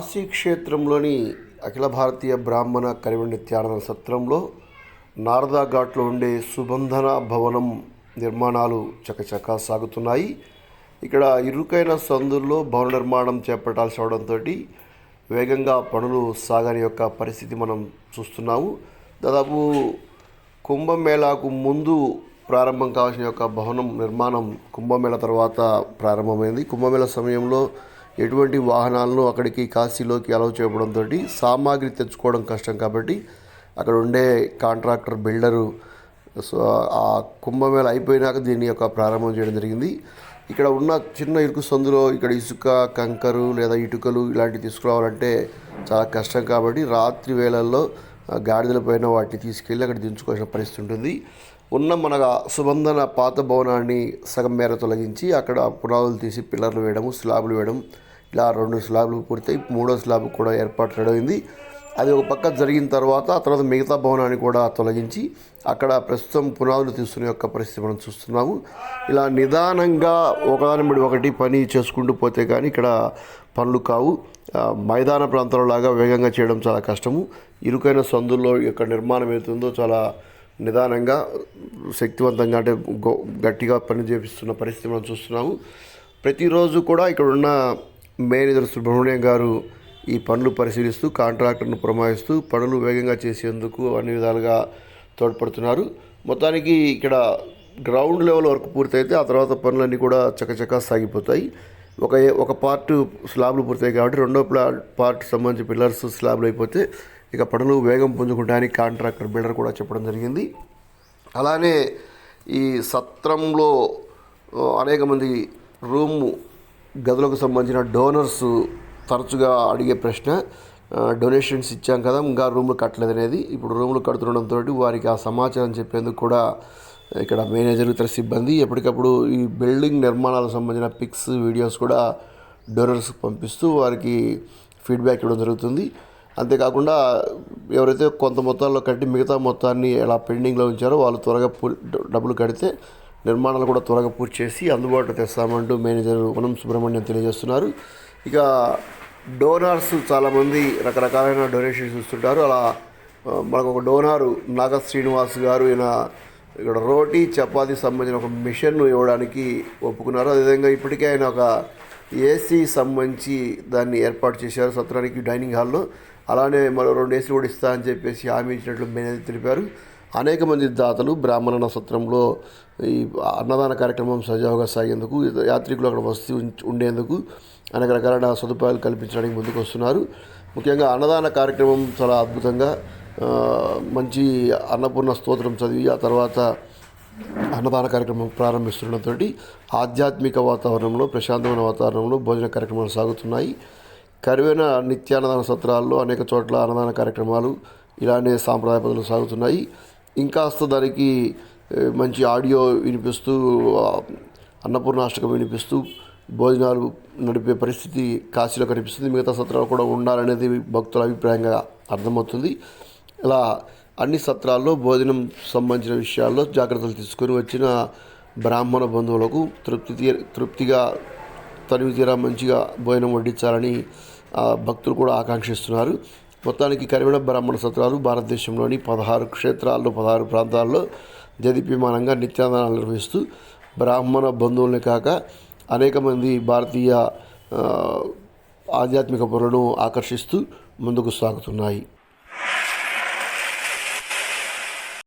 కాశీ క్షేత్రంలోని అఖిల భారతీయ బ్రాహ్మణ కరివ నిత్యానంద సత్రంలో నారదా ఘాట్లో ఉండే సుబంధన భవనం నిర్మాణాలు చకచకా సాగుతున్నాయి. ఇక్కడ ఇరుకైన సందుల్లో భవన నిర్మాణం చేపట్టాల్సి అవడంతో వేగంగా పనులు సాగని యొక్క పరిస్థితి మనం చూస్తున్నాము. దాదాపు కుంభమేళాకు ముందు ప్రారంభం కావాల్సిన యొక్క భవనం నిర్మాణం కుంభమేళ తర్వాత ప్రారంభమైంది. కుంభమేళ సమయంలో ఎటువంటి వాహనాలను అక్కడికి కాశీలోకి అలౌ చేయడంతో సామాగ్రి తెచ్చుకోవడం కష్టం కాబట్టి అక్కడ ఉండే కాంట్రాక్టర్ బిల్డరు సో ఆ కుంభమేళ అయిపోయినాక దీని యొక్క ప్రారంభం చేయడం జరిగింది. ఇక్కడ ఉన్న చిన్న ఇరుకు సందులో ఇక్కడ ఇసుక కంకరు లేదా ఇటుకలు ఇలాంటివి తీసుకురావాలంటే చాలా కష్టం కాబట్టి రాత్రి వేళల్లో గాడిదలపైన గాడిదల పైన వాటిని తీసుకెళ్ళి అక్కడ దించుకోవాల్సిన పరిస్థితి ఉంటుంది. ఉన్న మన సుబంధన పాత భవనాన్ని సగం మేర తొలగించి అక్కడ పునాదులు తీసి పిల్లర్లు వేయడం స్లాబులు వేయడం ఇలా రెండు స్లాబ్లు పూర్తయి మూడో స్లాబ్ కూడా ఏర్పాటు చేయడం అది ఒక పక్క జరిగిన తర్వాత ఆ తర్వాత మిగతా భవనాన్ని కూడా తొలగించి అక్కడ ప్రస్తుతం పునాదులు తీస్తున్న యొక్క పరిస్థితి మనం చూస్తున్నాము. ఇలా నిదానంగా ఒకదాని బడి ఒకటి పని చేసుకుంటూ పోతే కానీ ఇక్కడ పనులు కావు. మైదాన ప్రాంతాల లాగా వేగంగా చేయడం చాలా కష్టము. ఇరుకైన సందుల్లో యొక్క నిర్మాణం ఏదైతుందో చాలా నిదానంగా శక్తివంతంగా అంటే గో- గట్టిగా పని చేపిస్తున్న పరిస్థితి మనం చూస్తున్నాము. ప్రతిరోజు కూడా ఇక్కడ ఉన్న మేనేజర్ సుబ్రహ్మణ్యం గారు ఈ పనులు పరిశీలిస్తూ కాంట్రాక్టర్ను ప్రమాయిస్తూ పనులు వేగంగా చేసేందుకు అన్ని విధాలుగా తోడ్పడుతున్నారు. మొత్తానికి ఇక్కడ గ్రౌండ్ లెవెల్ వరకు పూర్తయితే ఆ తర్వాత పనులన్నీ కూడా చకచకా సాగిపోతాయి. ఒక ఒక పార్ట్ స్లాబ్లు పూర్తయి కాబట్టి రెండో ప్లా పార్ట్ సంబంధించి పిల్లర్స్ స్లాబ్లు అయిపోతే ఇక పనులు వేగం పుంజుకుంటానికి కాంట్రాక్టర్ బిల్డర్ కూడా చెప్పడం జరిగింది. అలానే ఈ సత్రంలో అనేక మంది రూము గదులకు సంబంధించిన డోనర్స్ తరచుగా అడిగే ప్రశ్న డొనేషన్స్ ఇచ్చాం కదా ఇంకా రూమ్లు కట్టలేదు అనేది. ఇప్పుడు రూమ్లు కడుతుండడంతో వారికి ఆ సమాచారం చెప్పేందుకు కూడా ఇక్కడ మేనేజర్ ఇతర సిబ్బంది ఎప్పటికప్పుడు ఈ బిల్డింగ్ నిర్మాణాలకు సంబంధించిన పిక్స్ వీడియోస్ కూడా డోనర్స్కి పంపిస్తూ వారికి ఫీడ్బ్యాక్ ఇవ్వడం జరుగుతుంది. అంతేకాకుండా ఎవరైతే కొంత మొత్తాల్లో కట్టి మిగతా మొత్తాన్ని ఎలా పెండింగ్లో ఉంచారో వాళ్ళు త్వరగా డబ్బులు కడితే నిర్మాణాలు కూడా త్వరగా పూర్తి చేసి అందుబాటులో తెస్తామంటూ మేనేజర్ వనం సుబ్రహ్మణ్యం తెలియజేస్తున్నారు. ఇక డోనార్స్ చాలామంది రకరకాలైన డొనేషన్స్ ఇస్తుంటారు. అలా మనకు ఒక డోనారు నాగ శ్రీనివాస్ గారు ఈయన ఇక్కడ రోటీ చపాతీ సంబంధించిన ఒక మిషన్ ఇవ్వడానికి ఒప్పుకున్నారు. అదేవిధంగా ఇప్పటికే ఆయన ఒక ఏసీ సంబంధించి దాన్ని ఏర్పాటు చేశారు సత్రానికి డైనింగ్ హాల్లో. అలానే మరో రెండు ఏసీలు కూడా ఇస్తా అని చెప్పేసి హామీ ఇచ్చినట్లు మేనేజర్ తెలిపారు. అనేక మంది దాతలు బ్రాహ్మణ సత్రంలో ఈ అన్నదాన కార్యక్రమం సజావుగా సాగేందుకు యాత్రికులు అక్కడ వస్తూ ఉండేందుకు అనేక రకాలైన సదుపాయాలు కల్పించడానికి ముందుకు వస్తున్నారు. ముఖ్యంగా అన్నదాన కార్యక్రమం చాలా అద్భుతంగా మంచి అన్నపూర్ణ స్తోత్రం చదివి ఆ తర్వాత అన్నదాన కార్యక్రమం ప్రారంభిస్తుండటంతో ఆధ్యాత్మిక వాతావరణంలో ప్రశాంతమైన వాతావరణంలో భోజన కార్యక్రమాలు సాగుతున్నాయి. కరువైన నిత్యాన్నదాన సత్రాల్లో అనేక చోట్ల అన్నదాన కార్యక్రమాలు ఇలానే సాంప్రదాయ పద్ధతులు సాగుతున్నాయి. ఇంకాస్త దానికి మంచి ఆడియో వినిపిస్తూ అన్నపూర్ణాష్టకం వినిపిస్తూ భోజనాలు నడిపే పరిస్థితి కాశీలో కనిపిస్తుంది. మిగతా సత్రాలు కూడా ఉండాలనేది భక్తుల అభిప్రాయంగా అర్థమవుతుంది. ఇలా అన్ని సత్రాల్లో భోజనం సంబంధించిన విషయాల్లో జాగ్రత్తలు తీసుకొని వచ్చిన బ్రాహ్మణ బంధువులకు తృప్తి తీ- తృప్తిగా తనివి తీరా మంచిగా భోజనం వడ్డించాలని భక్తులు కూడా ఆకాంక్షిస్తున్నారు. మొత్తానికి కరివెన బ్రాహ్మణ సత్రాలు భారతదేశంలోని పదహారు క్షేత్రాల్లో పదహారు ప్రాంతాల్లో జదిప్యమానంగా నిత్యాదానాలు నిర్వహిస్తూ బ్రాహ్మణ బంధువులనే కాక అనేక మంది భారతీయ ఆధ్యాత్మిక పొరను ఆకర్షిస్తూ ముందుకు సాగుతున్నాయి.